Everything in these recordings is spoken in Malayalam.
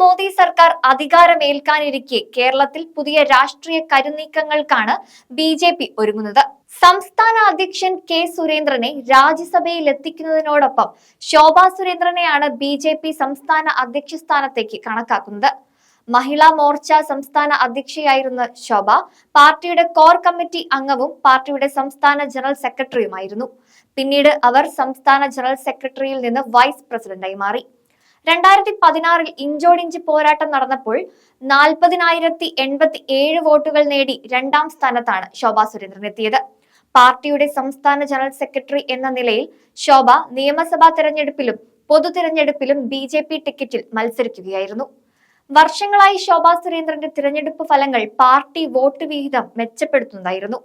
മോദി സർക്കാർ അധികാരമേൽക്കാനിരിക്കെ കേരളത്തിൽ പുതിയ രാഷ്ട്രീയ കരുനീക്കങ്ങൾക്കാണ് ബി ജെ പി ഒരുങ്ങുന്നത്. സംസ്ഥാന അധ്യക്ഷൻ കെ സുരേന്ദ്രനെ രാജ്യസഭയിൽ എത്തിക്കുന്നതിനോടൊപ്പം ശോഭാ സുരേന്ദ്രനെയാണ് ബി ജെ പി സംസ്ഥാന അധ്യക്ഷ സ്ഥാനത്തേക്ക് കണക്കാക്കുന്നത്. മഹിളാ മോർച്ച സംസ്ഥാന അധ്യക്ഷയായിരുന്ന ശോഭ പാർട്ടിയുടെ കോർ കമ്മിറ്റി അംഗവും പാർട്ടിയുടെ സംസ്ഥാന ജനറൽ സെക്രട്ടറിയുമായിരുന്നു. പിന്നീട് അവർ സംസ്ഥാന ജനറൽ സെക്രട്ടറിയിൽ നിന്ന് വൈസ് പ്രസിഡന്റായി മാറി. രണ്ടായിരത്തി പതിനാറിൽ ഇഞ്ചോടിഞ്ച് പോരാട്ടം നടന്നപ്പോൾ നാൽപ്പതിനായിരത്തി എൺപത്തി ഏഴ് വോട്ടുകൾ നേടി രണ്ടാം സ്ഥാനത്താണ് ശോഭ സുരേന്ദ്രൻ എത്തിയത്. പാർട്ടിയുടെ സംസ്ഥാന ജനറൽ സെക്രട്ടറി എന്ന നിലയിൽ ശോഭ നിയമസഭാ തെരഞ്ഞെടുപ്പിലും പൊതു തെരഞ്ഞെടുപ്പിലും ബി ടിക്കറ്റിൽ മത്സരിക്കുകയായിരുന്നു. വർഷങ്ങളായി ശോഭാ സുരേന്ദ്രന്റെ തിരഞ്ഞെടുപ്പ് ഫലങ്ങൾ പാർട്ടി വോട്ട് വിഹിതം മെച്ചപ്പെടുത്തുന്നതായിരുന്നു.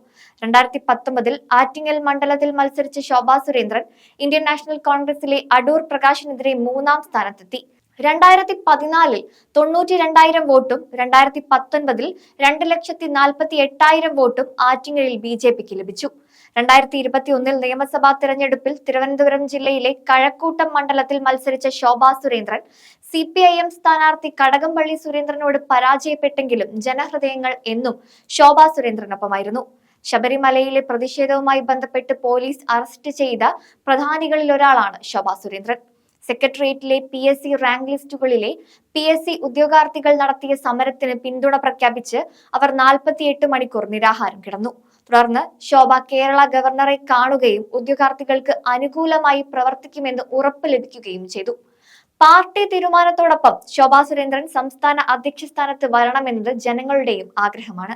രണ്ടായിരത്തി പത്തൊമ്പതിൽ ആറ്റിങ്ങൽ മണ്ഡലത്തിൽ മത്സരിച്ച ശോഭാ സുരേന്ദ്രൻ ഇന്ത്യൻ നാഷണൽ കോൺഗ്രസിലെ അടൂർ പ്രകാശിനെതിരെ മൂന്നാം സ്ഥാനത്തെത്തി. രണ്ടായിരത്തി പതിനാലിൽ തൊണ്ണൂറ്റി രണ്ടായിരം വോട്ടും രണ്ടായിരത്തി പത്തൊൻപതിൽ രണ്ട് ലക്ഷത്തി നാൽപ്പത്തി എട്ടായിരം വോട്ടും ആറ്റിങ്ങലിൽ ബി ജെ പിക്ക് ലഭിച്ചു. രണ്ടായിരത്തി ഇരുപത്തി ഒന്നിൽ നിയമസഭാ തിരഞ്ഞെടുപ്പിൽ തിരുവനന്തപുരം ജില്ലയിലെ കഴക്കൂട്ടം മണ്ഡലത്തിൽ മത്സരിച്ച Shobha Surendran. C P I M സ്ഥാനാർത്ഥി കടകംപള്ളി സുരേന്ദ്രനോട് പരാജയപ്പെട്ടെങ്കിലും ജനഹൃദയങ്ങൾ എന്നും ശോഭാ സുരേന്ദ്രനൊപ്പമായിരുന്നു. ശബരിമലയിലെ പ്രതിഷേധവുമായി ബന്ധപ്പെട്ട് പോലീസ് അറസ്റ്റ് ചെയ്ത പ്രധാനികളിൽ ഒരാളാണ് ശോഭാ സുരേന്ദ്രൻ. സെക്രട്ടേറിയറ്റിലെ പി എസ് സി റാങ്ക് ലിസ്റ്റുകളിലെ പി എസ് സി ഉദ്യോഗാർത്ഥികൾ നടത്തിയ സമരത്തിന് പിന്തുണ പ്രഖ്യാപിച്ച് അവർ നാൽപ്പത്തിയെട്ട് മണിക്കൂർ നിരാഹാരം കിടന്നു. തുടർന്ന് ശോഭ കേരള ഗവർണറെ കാണുകയും ഉദ്യോഗാർത്ഥികൾക്ക് അനുകൂലമായി പ്രവർത്തിക്കുമെന്ന് ഉറപ്പ് ലഭിക്കുകയും ചെയ്തു. പാർട്ടി തീരുമാനത്തോടൊപ്പം ശോഭാ സുരേന്ദ്രൻ സംസ്ഥാന അധ്യക്ഷ സ്ഥാനത്ത് വരണമെന്നത് ജനങ്ങളുടെയും ആഗ്രഹമാണ്.